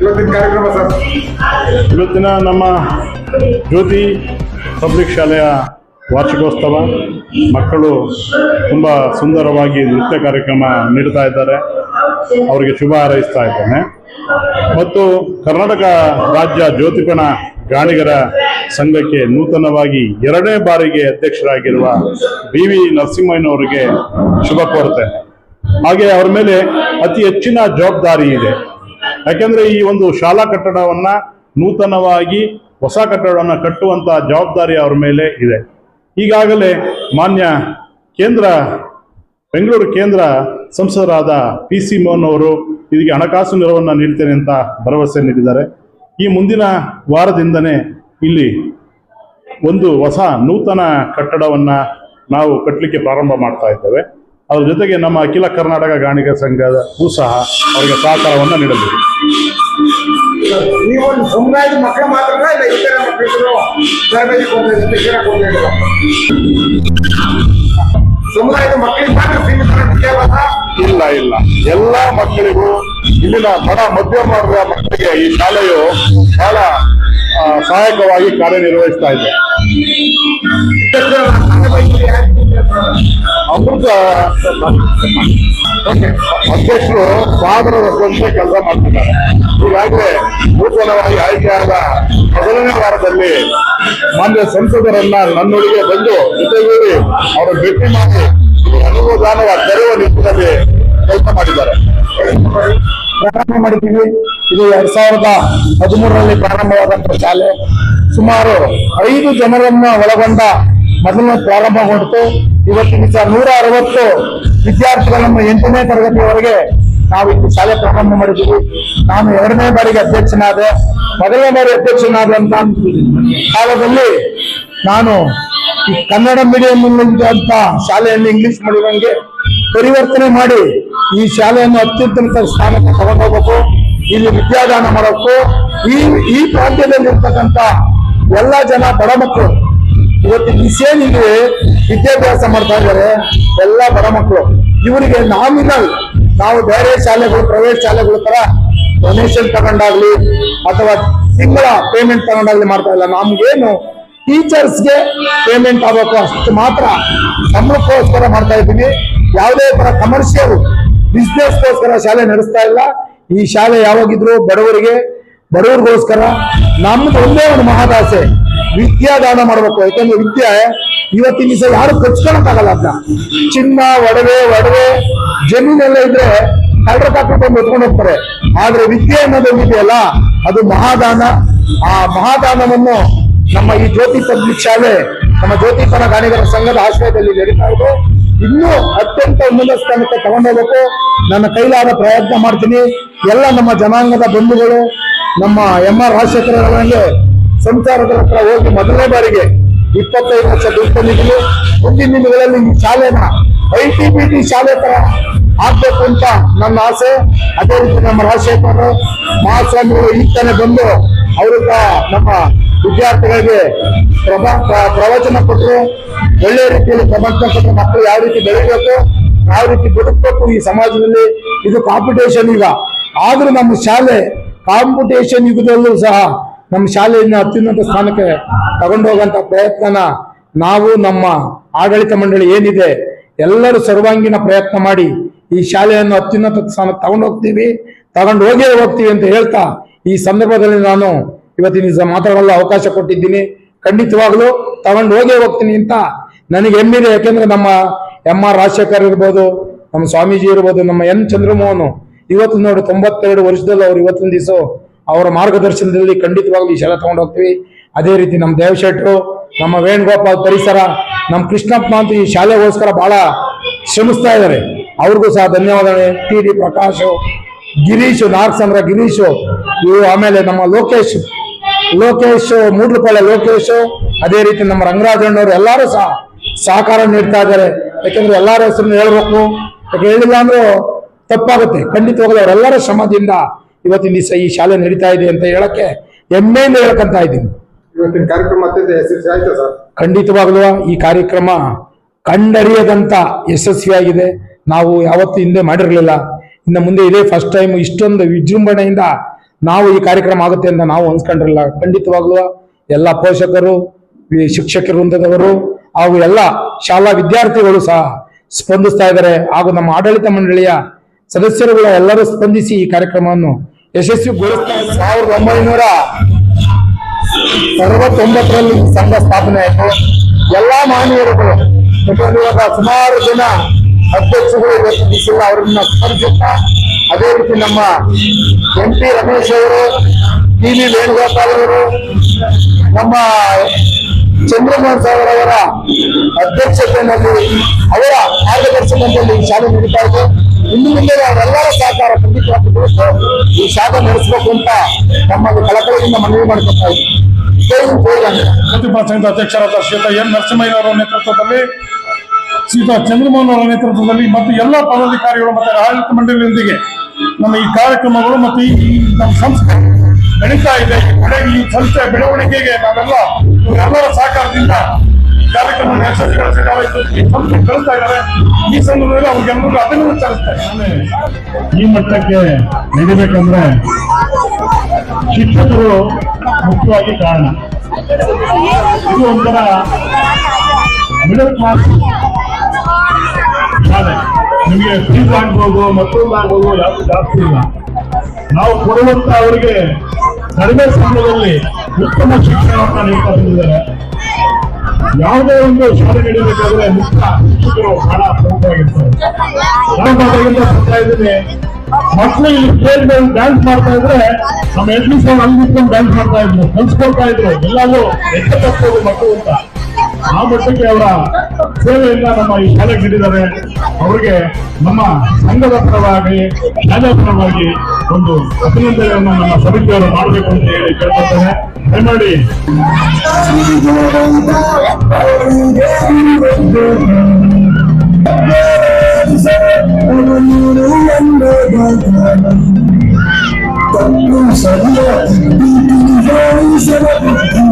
ಇವತ್ತಿನ ಕಾರ್ಯಕ್ರಮ ಸರ್? ಇವತ್ತಿನ ನಮ್ಮ ಜ್ಯೋತಿ ಪಬ್ಲಿಕ್ ಶಾಲೆಯ ವಾರ್ಷಿಕೋತ್ಸವ. ಮಕ್ಕಳು ತುಂಬ ಸುಂದರವಾಗಿ ನೃತ್ಯ ಕಾರ್ಯಕ್ರಮ ನೀಡ್ತಾ ಇದ್ದಾರೆ. ಅವರಿಗೆ ಶುಭ ಹಾರೈಸ್ತಾ ಇದ್ದೇನೆ. ಮತ್ತು ಕರ್ನಾಟಕ ರಾಜ್ಯ ಜ್ಯೋತಿಪಣ ಗಾಣಿಗರ ಸಂಘಕ್ಕೆ ನೂತನವಾಗಿ ಎರಡನೇ ಬಾರಿಗೆ ಅಧ್ಯಕ್ಷರಾಗಿರುವ ಬಿ ವಿ ನರಸಿಂಹಯ್ಯನವರಿಗೆ ಶುಭ ಕೋರ್ತೇನೆ. ಹಾಗೆ ಅವರ ಮೇಲೆ ಅತಿ ಹೆಚ್ಚಿನ ಜವಾಬ್ದಾರಿ ಇದೆ. ಯಾಕೆಂದ್ರೆ ಈ ಒಂದು ಶಾಲಾ ಕಟ್ಟಡವನ್ನ ನೂತನವಾಗಿ ಹೊಸ ಕಟ್ಟಡವನ್ನು ಕಟ್ಟುವಂತ ಜವಾಬ್ದಾರಿ ಅವರ ಮೇಲೆ ಇದೆ. ಈಗಾಗಲೇ ಮಾನ್ಯ ಕೇಂದ್ರ, ಬೆಂಗಳೂರು ಕೇಂದ್ರ ಸಂಸದರಾದ ಪಿ ಸಿ ಮೋಹನ್ ಅವರು ಇದಕ್ಕೆ ಹಣಕಾಸು ನೆರವನ್ನು ನೀಡ್ತೇನೆ ಅಂತ ಭರವಸೆ ನೀಡಿದ್ದಾರೆ. ಈ ಮುಂದಿನ ವಾರದಿಂದನೇ ಇಲ್ಲಿ ಒಂದು ಹೊಸ ನೂತನ ಕಟ್ಟಡವನ್ನ ನಾವು ಕಟ್ಟಲಿಕ್ಕೆ ಪ್ರಾರಂಭ ಮಾಡ್ತಾ ಇದ್ದೇವೆ. ಅದ್ರ ಜೊತೆಗೆ ನಮ್ಮ ಅಖಿಲ ಕರ್ನಾಟಕ ಗಾಣಿಗ ಸಂಘದೂ ಸಹ ಅವರಿಗೆ ಸಹಕಾರವನ್ನು ಒಂದು ಸಮುದಾಯದ ಮಕ್ಕಳು ಮಾತ್ರ ಸಮುದಾಯದ ಮಕ್ಕಳಿಗೆ ಮಾತ್ರ ಇಲ್ಲ ಇಲ್ಲ. ಎಲ್ಲ ಮಕ್ಕಳಿಗೂ ಇಲ್ಲಿನ ಬಡ ಮಧ್ಯಮ ವರ್ಗದ ಮಕ್ಕಳಿಗೆ ಈ ಶಾಲೆಯು ಬಹಳ ಸಹಾಯಕವಾಗಿ ಕಾರ್ಯನಿರ್ವಹಿಸ್ತಾ ಇದೆ. ಅಮೃತ ಅಧ್ಯಕ್ಷರು ಸಾಗರದಷ್ಟಂತೆ ಕೆಲಸ ಮಾಡ್ತಿದ್ದಾರೆ. ಈಗಾಗಲೇ ನೂತನವಾಗಿ ಆಯ್ಕೆಯಾದ ಮೊದಲನೇ ವಾರದಲ್ಲಿ ಮಾನ್ಯ ಸಂಸದರನ್ನ ನನ್ನೊಳಗೆ ಬಂದು ಜೊತೆಗೂಡಿ ಅವರು ಭೇಟಿ ಮಾಡಿ ಈ ಅನುದಾನವ ತೆರವು ನಿಟ್ಟಿನಲ್ಲಿ ಕೆಲಸ ಮಾಡಿದ್ದಾರೆ. ಮಾಡಿದ್ದೀವಿ. ಇದು ಎರಡ್ ಸಾವಿರದ ಹದಿಮೂರರಲ್ಲಿ ಪ್ರಾರಂಭವಾದಂತಹ ಶಾಲೆ. ಸುಮಾರು ಐದು ಜನರನ್ನ ಒಳಗೊಂಡ ಮೊದಲನೇ ಪ್ರಾರಂಭಗೊಂಡಿತು ಇವತ್ತಿನ ನೂರ ಅರವತ್ತು ವಿದ್ಯಾರ್ಥಿಗಳನ್ನು ಎಂಟನೇ ತರಗತಿಯವರೆಗೆ ನಾವು ಇಲ್ಲಿ ಶಾಲೆ ಪ್ರಾರಂಭ ಮಾಡಿದ್ದೀವಿ. ನಾನು ಎರಡನೇ ಬಾರಿಗೆ ಅಧ್ಯಕ್ಷನಾದೆ. ಮೊದಲನೇ ಬಾರಿ ಅಧ್ಯಕ್ಷನಾದಂತ ಕಾಲದಲ್ಲಿ ನಾನು ಈ ಕನ್ನಡ ಮೀಡಿಯಂ ಅಂತ ಶಾಲೆಯಲ್ಲಿ ಇಂಗ್ಲಿಷ್ ಮಾಡಿರೋಂಗೆ ಪರಿವರ್ತನೆ ಮಾಡಿ ಈ ಶಾಲೆಯನ್ನು ಅತ್ಯುತ್ತಮ ಸ್ಥಾನಕ್ಕೆ ತಗೊಂಡೋಗ್ಬೇಕು. ಇಲ್ಲಿ ವಿದ್ಯಾದಾನ ಮಾಡಬೇಕು ಈ ಈ ಪ್ರಾಂತ್ಯದಲ್ಲಿ ಇರ್ತಕ್ಕಂಥ ಎಲ್ಲ ಜನ ಬಡ ಮಕ್ಕಳು ಇವತ್ತು ಇಲ್ಲಿ ವಿದ್ಯಾಭ್ಯಾಸ ಮಾಡ್ತಾ ಇದ್ದಾರೆ ಎಲ್ಲ ಬಡ ಮಕ್ಕಳು ಇವರಿಗೆ ನಾಮಿನಲ್ ನಾವು ಬೇರೆ ಶಾಲೆಗಳು, ಪ್ರೈವೇಟ್ ಶಾಲೆಗಳ ತರ ಡೊನೇಷನ್ ತಗೊಂಡಾಗ್ಲಿ ಅಥವಾ ತಿಂಗಳ ಪೇಮೆಂಟ್ ತಗೊಂಡಾಗ್ಲಿ ಮಾಡ್ತಾ ಇಲ್ಲ. ನಮ್ಗೇನು ಟೀಚರ್ಸ್ಗೆ ಪೇಮೆಂಟ್ ಆಗಬೇಕು ಅಷ್ಟು ಮಾತ್ರ ಸಂಬಳಕ್ಕೋಸ್ಕರ ಮಾಡ್ತಾ ಇದ್ದೀನಿ. ಯಾವುದೇ ತರ ಕಮರ್ಷಿಯಲ್ ಬಿಸ್ನೆಸ್ಗೋಸ್ಕರ ಶಾಲೆ ನಡೆಸ್ತಾ ಇಲ್ಲ. ಈ ಶಾಲೆ ಯಾವಾಗಿದ್ರು ಬಡವರಿಗೆ, ಬಡವರಿಗೋಸ್ಕರ ನಮ್ದು ಒಂದೇ ಒಂದು ಮಹಾದಾಸೆ ವಿದ್ಯಾದಾನ ಮಾಡ್ಬೇಕು. ಯಾಕಂದ್ರೆ ವಿದ್ಯೆ ಇವತ್ತಿನ ದಿವಸ ಯಾರು ಕಚ್ಕೊಳಕ್ಕಾಗಲ್ಲ ಅದನ್ನ ಚಿನ್ನ, ಒಡವೆ ಒಡವೆ, ಜಮೀನೆಲ್ಲ ಇದ್ರೆ ಕಳ್ಳರ ಕಾಕೊಂಡು ಎತ್ಕೊಂಡು ಹೋಗ್ತಾರೆ. ಆದ್ರೆ ವಿದ್ಯೆ ಅನ್ನೋದು ಇದೆಯಲ್ಲ ಅದು ಮಹಾದಾನ. ಆ ಮಹಾದಾನವನ್ನು ನಮ್ಮ ಈ ಜ್ಯೋತಿ ಪಬ್ಲಿಕ್ ಶಾಲೆ, ನಮ್ಮ ಜ್ಯೋತಿಪನ ಗಾಣಿಗರ ಸಂಘದ ಆಶ್ರಯದಲ್ಲಿ ನಡೀತಾ ಇನ್ನೂ ಅತ್ಯಂತ ಉನ್ನತ ಸ್ಥಾನಕ್ಕೆ ತಗೊಂಡೋಗ್ಬೇಕು ನನ್ನ ಕೈಲಾದ ಪ್ರಯತ್ನ ಮಾಡ್ತೀನಿ. ಎಲ್ಲ ನಮ್ಮ ಜನಾಂಗದ ಬಂಧುಗಳು, ನಮ್ಮ ಎಂ ಆರ್ ರಾಜಶೇಖರ ಅವರಲ್ಲಿ ಸಂಚಾರದ ಹತ್ರ ಹೋಗಿ ಮೊದಲನೇ ಬಾರಿಗೆ ಇಪ್ಪತ್ತೈದು ದುಡ್ಡು ತಂದಿದ್ದೀನಿ. ಮುಂದಿನ ದಿನಗಳಲ್ಲಿ ಈ ಶಾಲೆನ ಐ ಟಿ ಬಿ ಟಿ ಶಾಲೆ ತರ ಆಗ್ಬೇಕು ಅಂತ ನನ್ನ ಆಸೆ. ಅದೇ ರೀತಿ ನಮ್ಮ ರಾಜಶೇಖರ್ ಮಹಾಸ್ವಾಮಿಗಳು ಈ ತಾನೆ ಬಂದು ಅವ್ರಿಗೆ ನಮ್ಮ ವಿದ್ಯಾರ್ಥಿಗಳಿಗೆ ಪ್ರಭಾ, ಪ್ರ- ಪ್ರವಚನ ಕೊಟ್ಟರು. ಒಳ್ಳೆ ರೀತಿಯಲ್ಲಿ ಪ್ರವಚನ ಕೊಟ್ಟರು. ಮಕ್ಕಳು ಯಾವ ರೀತಿ ಬೆಳಿಬೇಕು, ಯಾವ ರೀತಿ ಬದುಕಬೇಕು ಈ ಸಮಾಜದಲ್ಲಿ, ಇದು ಕಾಂಪಿಟೇಷನ್ ಈಗ ಆದರೂ ನಮ್ಮ ಶಾಲೆ ಕಾಂಪಿಟೇಷನ್ ಯುಗದಲ್ಲೂ ಸಹ ನಮ್ಮ ಶಾಲೆಯನ್ನು ಅತ್ಯುನ್ನತ ಸ್ಥಾನಕ್ಕೆ ತಗೊಂಡೋಗಂತ ಪ್ರಯತ್ನನ ನಾವು ನಮ್ಮ ಆಡಳಿತ ಮಂಡಳಿ ಏನಿದೆ, ಎಲ್ಲರೂ ಸರ್ವಾಂಗೀಣ ಪ್ರಯತ್ನ ಮಾಡಿ ಈ ಶಾಲೆಯನ್ನು ಅತ್ಯುನ್ನತ ಸ್ಥಾನಕ್ಕೆ ತಗೊಂಡೋಗ್ತೀವಿ ತಗೊಂಡು ಹೋಗೇ ಹೋಗ್ತೀವಿ ಅಂತ ಹೇಳ್ತಾ ಈ ಸಂದರ್ಭದಲ್ಲಿ ನಾನು ಇವತ್ತಿನ ಮಾತಾಡಲು ಅವಕಾಶ ಕೊಟ್ಟಿದ್ದೀನಿ. ಖಂಡಿತವಾಗ್ಲೂ ತಗೊಂಡು ಹೋಗೇ ಹೋಗ್ತೀನಿ ಅಂತ ನನಗೆ ಹೆಮ್ಮಿದೆ ಯಾಕೆಂದ್ರೆ ನಮ್ಮ ಎಂ ಆರ್ ರಾಜಶೇಖರ್ ಇರ್ಬೋದು, ನಮ್ಮ ಸ್ವಾಮೀಜಿ ಇರ್ಬೋದು, ನಮ್ಮ ಎನ್ ಚಂದ್ರಮೋಹನ್ ಇವತ್ತು ನೋಡಿ ತೊಂಬತ್ತೆರಡು ವರ್ಷದಲ್ಲಿ ಅವ್ರು ಇವತ್ತಿನ ದಿವಸ ಅವರ ಮಾರ್ಗದರ್ಶನದಲ್ಲಿ ಖಂಡಿತವಾಗ್ಲೂ ಈ ಶಾಲೆ ತಗೊಂಡು ಹೋಗ್ತೀವಿ. ಅದೇ ರೀತಿ ನಮ್ಮ ದೇವಶೆಟ್ರು ನಮ್ಮ ವೇಣುಗೋಪಾಲ್ ಪರಿಸರ, ನಮ್ಮ ಕೃಷ್ಣಪ್ಪ ಅಂತ ಈ ಶಾಲೆಗೋಸ್ಕರ ಬಹಳ ಶ್ರಮಿಸ್ತಾ ಇದ್ದಾರೆ. ಅವ್ರಿಗೂ ಸಹ ಧನ್ಯವಾದಗಳು. ಟಿ ಡಿ ಪ್ರಕಾಶ್, ಗಿರೀಶ್, ನಾಗಸಂದ್ರ, ಗಿರೀಶು ಇವರು ಆಮೇಲೆ ನಮ್ಮ ಲೋಕೇಶ್ ಲೋಕೇಶ್ ಮೂಡ್ಲಪಾಳ್ಯ ಲೋಕೇಶ್ ಅದೇ ರೀತಿ ನಮ್ಮ ರಂಗರಾಜಣ್ಣವರು ಎಲ್ಲರೂ ಸಹ ಸಹಕಾರ ನೀಡ್ತಾ ಇದ್ದಾರೆ. ಯಾಕೆಂದ್ರೆ ಎಲ್ಲರ ಹೆಸರನ್ನು ಹೇಳ್ಬೇಕು. ಯಾಕೆ ಹೇಳಿಲ್ಲ ಅಂದ್ರೂ ತಪ್ಪಾಗುತ್ತೆ. ಖಂಡಿತವಾಗಲೂ ಅವರೆಲ್ಲರ ಶ್ರಮದಿಂದ ಇವತ್ತಿನ ದಿವಸ ಈ ಶಾಲೆ ನಡೀತಾ ಇದೆ ಅಂತ ಹೇಳಕ್ಕೆ ಹೆಮ್ಮೆಯಿಂದ ಹೇಳ್ಕಂತ ಇದ್ದೀನಿ. ಇವತ್ತಿನ ಕಾರ್ಯಕ್ರಮ ಖಂಡಿತವಾಗ್ಲೂ ಈ ಕಾರ್ಯಕ್ರಮ ಕಂಡರಿಯದಂತ ಯಶಸ್ವಿಯಾಗಿದೆ. ನಾವು ಯಾವತ್ತೂ ಹಿಂದೆ ಮಾಡಿರಲಿಲ್ಲ. ಇನ್ನು ಮುಂದೆ ಇದೇ ಫಸ್ಟ್ ಟೈಮ್ ಇಷ್ಟೊಂದು ವಿಜೃಂಭಣೆಯಿಂದ ನಾವು ಈ ಕಾರ್ಯಕ್ರಮ ಆಗುತ್ತೆ ಅಂತ ನಾವು ಅನ್ಸ್ಕೊಂಡಿರಲ್ಲ. ಖಂಡಿತವಾಗ್ಲೂ ಎಲ್ಲ ಪೋಷಕರು ಶಿಕ್ಷಕರು ಶಿಕ್ಷಕ ವೃಂದದವರು ಹಾಗೂ ಎಲ್ಲ ಶಾಲಾ ವಿದ್ಯಾರ್ಥಿಗಳು ಸಹ ಸ್ಪಂದಿಸ್ತಾ ಇದ್ದಾರೆ. ಹಾಗೂ ನಮ್ಮ ಆಡಳಿತ ಮಂಡಳಿಯ ಸದಸ್ಯರುಗಳ ಎಲ್ಲರೂ ಸ್ಪಂದಿಸಿ ಈ ಕಾರ್ಯಕ್ರಮವನ್ನು ಯಶಸ್ವಿಗೊಳಿಸ್ತಾ. ಸಾವಿರದ ಒಂಬೈನೂರ ಅರವತ್ತೊಂಬತ್ತರಲ್ಲಿ ಸಂಘ ಸ್ಥಾಪನೆ ಆಯಿತು. ಎಲ್ಲಾ ಇವಾಗ ಸುಮಾರು ಜನ ಬಿಸಿಲ್ಲ ಅವರನ್ನ ಸ್ಮರಿಸುತ್ತಾ ಅದೇ ರೀತಿ ನಮ್ಮ ಎಂ ಪಿ ರಮೇಶ್ ಅವರು ಟಿ ವಿ ವೇಣುಗೋಪಾಲ್ ಅವರು, ನಮ್ಮ ಚಂದ್ರಮೋಹನ್ ಸಾಗರ್ ಅವರ ಅಧ್ಯಕ್ಷತೆಯಲ್ಲಿ ಅವರ ಮಾರ್ಗದರ್ಶನದಲ್ಲಿ ಈ ಶಾಲೆ ನಡೀತಾ ಇದೆ ಇನ್ನು ಮುಂದೆ ಅವರೆಲ್ಲರ ಸಹಕಾರ ಖಂಡಿತವಾಗಿ ಬೇಕು. ಈ ಶಾಲೆ ನಡೆಸಬೇಕು ಅಂತ ನಮ್ಮಲ್ಲಿ ಕಳಕಳಿಯಿಂದ ಮನವಿ ಮಾಡ್ಕೊತಾ ಇದ್ದೀವಿ ಪ್ರತಿಭಾ ಸಂಘದ ಅಧ್ಯಕ್ಷರಾದ ಶ್ರೀತಾ ಎನ್ ನರಸಿಂಹಯ್ಯನವರ ನೇತೃತ್ವದಲ್ಲಿ, ಸೀತಾ ಚಂದ್ರಮೋಹನ್ ಅವರ ನೇತೃತ್ವದಲ್ಲಿ ಮತ್ತು ಎಲ್ಲ ಪದಾಧಿಕಾರಿಗಳು ಮತ್ತು ಆಡಳಿತ ಮಂಡಳಿಯೊಂದಿಗೆ ನಮ್ಮ ಈ ಕಾರ್ಯಕ್ರಮಗಳು ಮತ್ತು ಈ ನಮ್ಮ ಸಂಸ್ಥೆ ನಡೀತಾ ಇದೆ. ಈ ಸಂಸ್ಥೆ ಬೆಳವಣಿಗೆಗೆ ನಾವೆಲ್ಲ ಎಲ್ಲರ ಸಹಕಾರದಿಂದ ಈ ಕಾರ್ಯಕ್ರಮ ಸಂಸ್ಥೆ ಕಳಿಸ್ತಾ ಇದ್ದಾರೆ. ಈ ಸಂದರ್ಭದಲ್ಲಿ ಅವ್ರಿಗೆಲ್ಲರಿಗೂ ಅದನ್ನು ಸಲ್ಲಿಸ್ತಾ ಇದ್ದಾರೆ ಈ ಮಟ್ಟಕ್ಕೆ ನಡಿಬೇಕಂದ್ರೆ ಶಿಕ್ಷಕರು ಮುಖ್ಯವಾಗಿ ಕಾರಣ. ಇದು ಒಂಥರ ಮಿಡಲ್ ಕ್ಲಾಸ್ ಶಾಲೆ ನಿಮಗೆ ಫೀಸ್ ಆಗ್ಬೋದು ಮತ್ತೊಂದು ಆಗ್ಬೋದು ಯಾವುದು ಜಾಸ್ತಿ ಇಲ್ಲ. ನಾವು ಕೊಡುವಂತ ಅವರಿಗೆ ಕಡಿಮೆ ಸಂಬಳದಲ್ಲಿ ಉತ್ತಮ ಶಿಕ್ಷಣವನ್ನು ನೀಡ್ತಾ ಬಂದಿದ್ದಾರೆ. ಯಾವುದೇ ಒಂದು ಶಾಲೆ ನಡೀಬೇಕಾದ್ರೆ ಮುಖ್ಯ ಶಿಕ್ಷಕರು ಬಹಳ ಪ್ರಮುಖವಾಗಿರ್ತಾರೆ. ನಾನು ಬರ್ತಾ ಇದ್ದೀನಿ ಮಕ್ಕಳು ಇಲ್ಲಿ ಸ್ಟೇಜ್ ಮೇಲೆ ಡ್ಯಾನ್ಸ್ ಮಾಡ್ತಾ ಇದ್ರೆ ನಮ್ಮ ಹೆಡ್ಮಿಸ್ ಅಲ್ಲಿ ನಿಂತ್ಕೊಂಡು ಡ್ಯಾನ್ಸ್ ಮಾಡ್ತಾ ಇದ್ರು, ಕಲ್ಸ್ಕೊಳ್ತಾ ಇದ್ರು. ಎಲ್ಲವೂ ಎಚ್ಚೆತ್ತೋದು ಮಕ್ಕಳು ಅಂತ. ಆ ಮಟ್ಟಕ್ಕೆ ಅವರ ಸೇವೆಯಿಂದ ನಮ್ಮ ಈ ಶಾಲೆಗೆ ನೀಡಿದ್ದಾರೆ ಅವರಿಗೆ ನಮ್ಮ ಸಂಘದ ಪರವಾಗಿ ಶಾಲೆ ಪರವಾಗಿ ಒಂದು ಅಭಿನಂದನೆಯನ್ನು ನಮ್ಮ ಸಮಿತಿಯವರು ಮಾಡಬೇಕು ಅಂತ ಹೇಳಿ ಕೇಳ್ಕೊಳ್ತೇನೆ ದಯಮಾಡಿ you.